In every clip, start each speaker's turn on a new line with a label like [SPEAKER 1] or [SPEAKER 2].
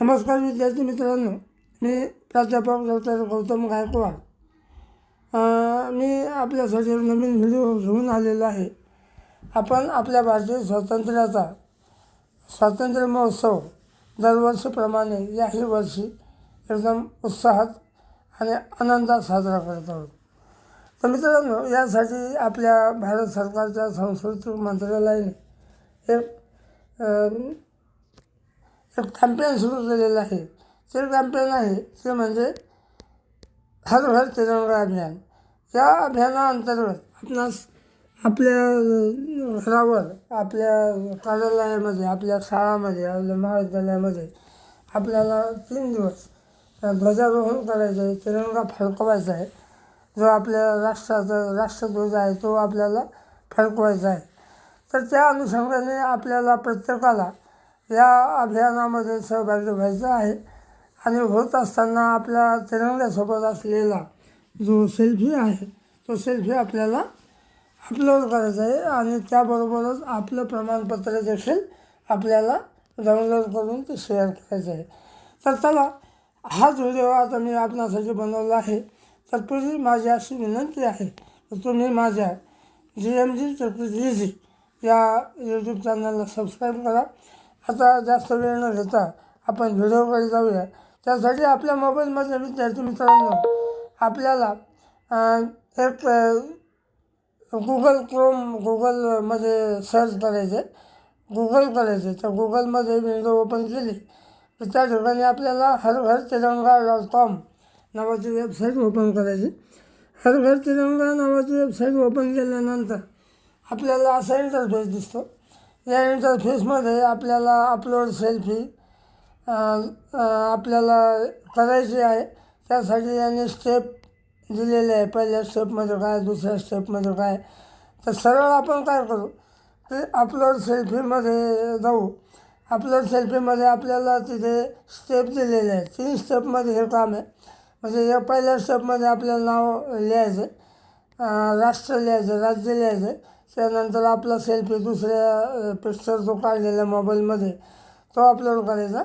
[SPEAKER 1] नमस्कार विद्यार्थी मित्रांनो मी प्राध्यापक डॉक्टर गौतम गायकवाड. मी आपल्यासाठी नवीन व्हिडिओ घेऊन आलेलो आहे. आपण आपल्या भारतीय स्वातंत्र्याचा स्वातंत्र्य महोत्सव दरवर्षीप्रमाणे याही वर्षी एकदम उत्साहात आणि आनंदात साजरा करत आहोत. तर मित्रांनो यासाठी आपल्या भारत सरकारच्या सांस्कृतिक मंत्रालयाने एक एक कॅम्पेन सुरू केलेलं आहे. ते कॅम्पेन आहे ते म्हणजे हर घर तिरंगा अभियान. या अभियानाअंतर्गत आपणास आपल्या घरावर आपल्या कार्यालयामध्ये आपल्या शाळामध्ये आपल्या महाविद्यालयामध्ये आपल्याला तीन दिवस ध्वजारोहण करायचं आहे तिरंगा फडकवायचा आहे. जो आपल्या राष्ट्राचा राष्ट्रध्वज आहे तो आपल्याला फडकवायचा आहे. तर त्या अनुषंगाने आपल्याला प्रत्येकाला या अभियानामध्ये सहभागी व्हायचं आहे. आणि होत असताना आपल्या तिरंग्यासोबत असलेला जो सेल्फी आहे तो सेल्फी आपल्याला अपलोड करायचा आहे आणि त्याबरोबरच आपलं प्रमाणपत्र देखील आपल्याला डाउनलोड करून ते शेअर करायचं आहे. तर चला हाच व्हिडिओ आता मी आपणासाठी बनवला आहे. तत्पूर्वी माझी अशी विनंती आहे तुम्ही माझ्या जी एम जी जी जी या यूट्यूब चॅनलला सबस्क्राईब करा. आता जास्त वेळ न घेता आपण व्हिडिओकडे जाऊया. त्यासाठी आपल्या मोबाईलमध्ये विद्यार्थी मित्रांनो आपल्याला एक गुगल क्रोम गुगलमध्ये सर्च करायचे गुगल करायचे तर गुगलमध्ये विंडो ओपन केली. तर त्या ठिकाणी आपल्याला हर घर तिरंगा डॉट कॉम नावाची वेबसाईट ओपन करायची. हर घर तिरंगा नावाची वेबसाईट ओपन केल्यानंतर आपल्याला असा इंटरफेस दिसतो. या इंटरफेसमध्ये आपल्याला अपलोड सेल्फी आपल्याला करायची आहे. त्यासाठी यांनी स्टेप दिलेले आहे. पहिल्या स्टेपमध्ये काय दुसऱ्या स्टेपमध्ये काय. तर सरळ आपण काय करू? ते अपलोड सेल्फीमध्ये जाऊ. अपलोड सेल्फीमध्ये आपल्याला तिथे स्टेप दिलेले आहे तीन स्टेपमध्ये हे काम आहे. म्हणजे या पहिल्या स्टेपमध्ये आपल्याला नाव लिहायचं राष्ट्र लिहायचं राज्य लिहायचं त्यानंतर आपला सेल्फी दुसऱ्या पिक्चर जो काढलेला मोबाईलमध्ये तो अपलोड करायचा.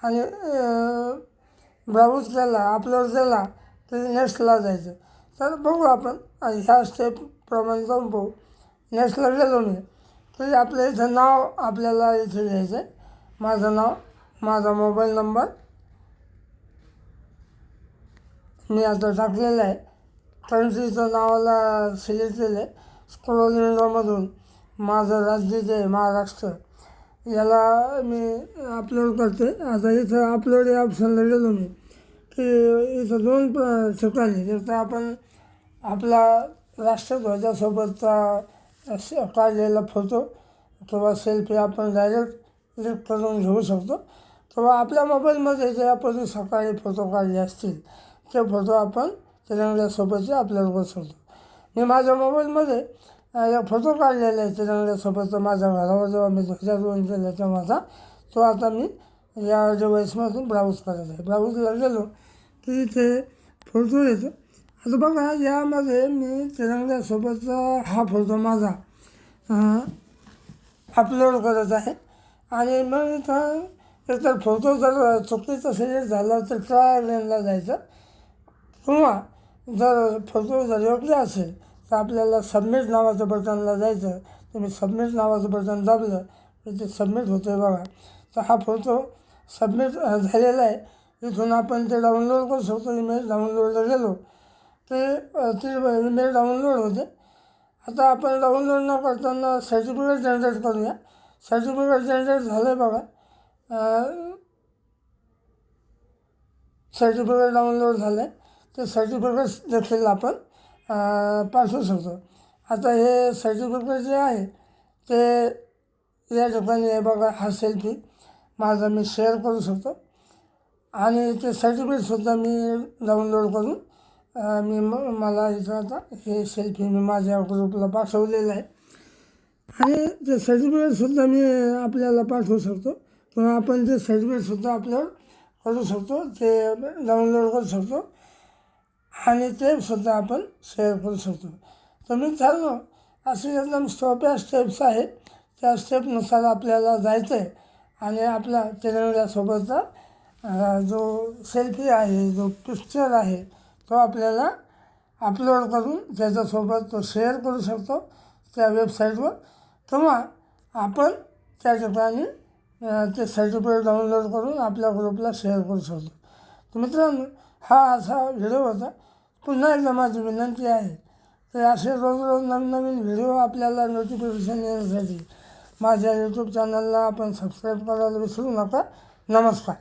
[SPEAKER 1] आणि ब्राऊज केला अपलोड केला तर नेक्स्टला जायचं. तर बघू आपण ह्या स्टेपप्रमाणे जाऊन पाहू. नेक्स्टला गेलो मी तरी आपलं इथं नाव आपल्याला इथे लिहायचं आहे माझं नाव माझा मोबाईल नंबर मी आता टाकलेला आहे. कंट्रीचं नावाला सिलेक्ट केलं आहे स्कॉलरमधून माझं राज्य जे आहे महाराष्ट्र याला मी अपलोड करते आता इथं अपलोड या ऑप्शनला गेलो मी की इथं दोन प- ठिकाणी जिथं आपण आपला राष्ट्रध्वजासोबतचा स- काढलेला फोटो किंवा सेल्फी आपण डायरेक्ट क्लिक करून घेऊ शकतो. किंवा आपल्या मोबाईलमध्ये जे आपण सकाळी फोटो काढले असतील ते फोटो आपण तिरंग्यासोबतचे अपलोड करू शकतो. मी माझ्या मोबाईलमध्ये फोटो काढलेला आहे तिरंग्यासोबतचा माझ्या घरावर जेव्हा मी ध्वजारोहण केलं तेव्हाचा तो आता मी या डिवाईसमधून ब्राऊज करत आहे. ब्राऊजला गेलो की इथे फोटो येतो. आता बघा यामध्ये मी तिरंग्यासोबतचा हा फोटो माझा अपलोड करत आहे. आणि मग इथं एकतर फोटो जर चुकीचा सिलेक्ट झाला तर ट्राय लेनला जायचं. किंवा जर फोटो जर योग्य असेल? तर आपल्याला सबमिट नावाचं बटनला जायचं. तुम्ही सबमिट नावाचं बटन दाबलं तर ते सबमिट होतं बघा. तर हा फोटो सबमिट झालेला आहे. इथून आपण ते डाउनलोड करू शकतो. इमेज डाउनलोडला गेलो. ते ती इमेज डाउनलोड होते. आता आपण डाउनलोड न करताना सर्टिफिकेट जनरेट करूया. सर्टिफिकेट जनरेट झालं आहे बघा सर्टिफिकेट डाउनलोड झालं आहे ते सर्टिफिकेट देखील आपण पाठवू शकतो. आता हे सर्टिफिकेट जे आहे ते या ठिकाणी आहे बघा हा सेल्फी माझा मी शेअर करू शकतो. आणि ते सर्टिफिकेटसुद्धा मी डाउनलोड करून मी मला इथं आता हे सेल्फी मी माझ्या ग्रुपला पाठवलेलं आहे. आणि ते सर्टिफिकेटसुद्धा मी आपल्याला पाठवू शकतो. किंवा आपण ते सर्टिफिकेटसुद्धा अपलोड करू शकतो ते डाउनलोड करू शकतो. आणि ते सुद्धा आपण शेअर करू शकतो. तर मी चाललो असे एकदम सोप्या स्टेप्स आहेत. त्या स्टेपनुसार आपल्याला जायचं आहे आणि आपला तिरंग्यासोबतचा जो सेल्फी आहे जो पिक्चर आहे तो आपल्याला अपलोड करून त्याच्यासोबत तो शेअर करू शकतो त्या वेबसाईटवर किंवा आपण त्या ठिकाणी ते सर्टिफिकेट डाउनलोड करून आपल्या ग्रुपला शेअर करू शकतो. तर मित्रांनो हा असा व्हिडिओ होता. पुन्हा एकदा माझी विनंती आहे की असे रोज रोज नवनवीन व्हिडिओ आपल्याला नोटिफिकेशन येण्यासाठी माझ्या यूट्यूब चॅनलला आपण सबस्क्राईब करायला विसरू नका. नमस्कार.